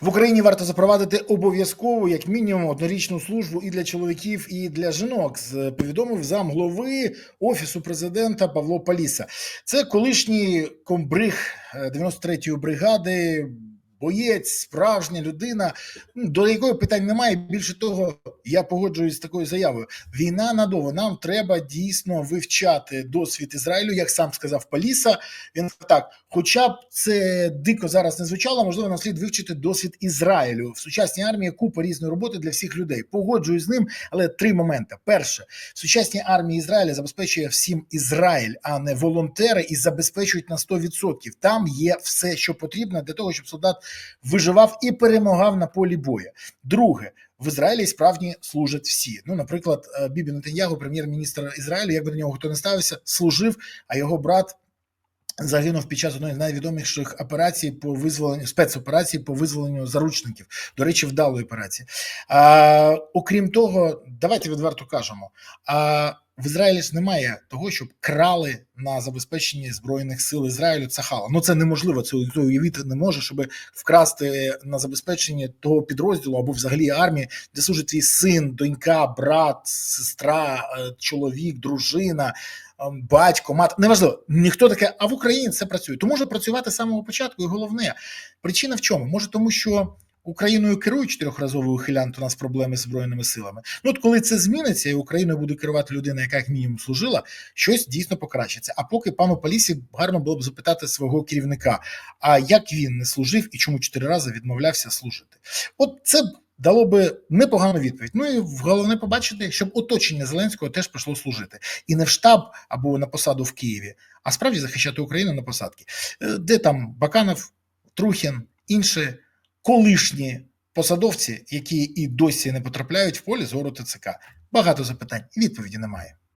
В Україні варто запровадити обов'язкову, як мінімум, однорічну службу і для чоловіків, і для жінок. з- Повідомив замглави офісу президента Павло Паліса. Це колишній комбриг е, 93-ї бригади. Боєць, справжня людина, ну, до якої питань немає. Більше того, я погоджуюсь з такою заявою. Війна надовго. Нам треба дійсно вивчати досвід Ізраїлю, як сам сказав Паліса. Він так, хоча б це дико зараз не звучало, можливо, нам слід вивчити досвід Ізраїлю в сучасній армії. Купа різної роботи для всіх людей. Погоджуюсь з ним, але три моменти: перше, в сучасній армії Ізраїля забезпечує всім Ізраїль, а не волонтери, і забезпечують на 100%. Там є все, що потрібно для того, щоб солдат виживав і перемагав на полі бою. Друге. В Ізраїлі справді служать всі. Ну, наприклад, е, Бібі Нетаньягу, прем'єр-міністр Ізраїлю, як би до нього хто не ставився, служив, а його брат загинув під час одної з найвідоміших операцій по визволенню спецоперації по визволенню заручників. До речі, вдалої операції. А, окрім того, давайте відверто кажемо. А в Ізраїлі ж немає того, щоб крали на забезпеченні збройних сил Ізраїлю Цахала. Ну це неможливо. Це ніхто уявити не може, щоб вкрасти на забезпеченні того підрозділу або взагалі армії, де служить твій син, донька, брат, сестра, е, чоловік, дружина. Батько, мат, неважливо, ніхто таке, а в Україні це працює. То може працювати з самого початку. І головне, причина в чому? Може, тому що Україною керує чотирьохразовий ухилянт, у нас проблеми з збройними силами. Ну от коли це зміниться, і Україною буде керувати людина, яка як мінімум служила, щось дійсно покращиться. А поки пану Палісі гарно було б запитати свого керівника, а як він не служив і чому чотири рази відмовлявся служити? От це дало би непогану відповідь. Ну і головне побачити, щоб оточення Зеленського теж пішло служити, і не в штаб або на посаду в Києві, а справді захищати Україну на посадки, Е, де там Баканов, Трухін, інші колишні посадовці, які і досі не потрапляють в полі зору ТЦК. Багато запитань, відповіді немає.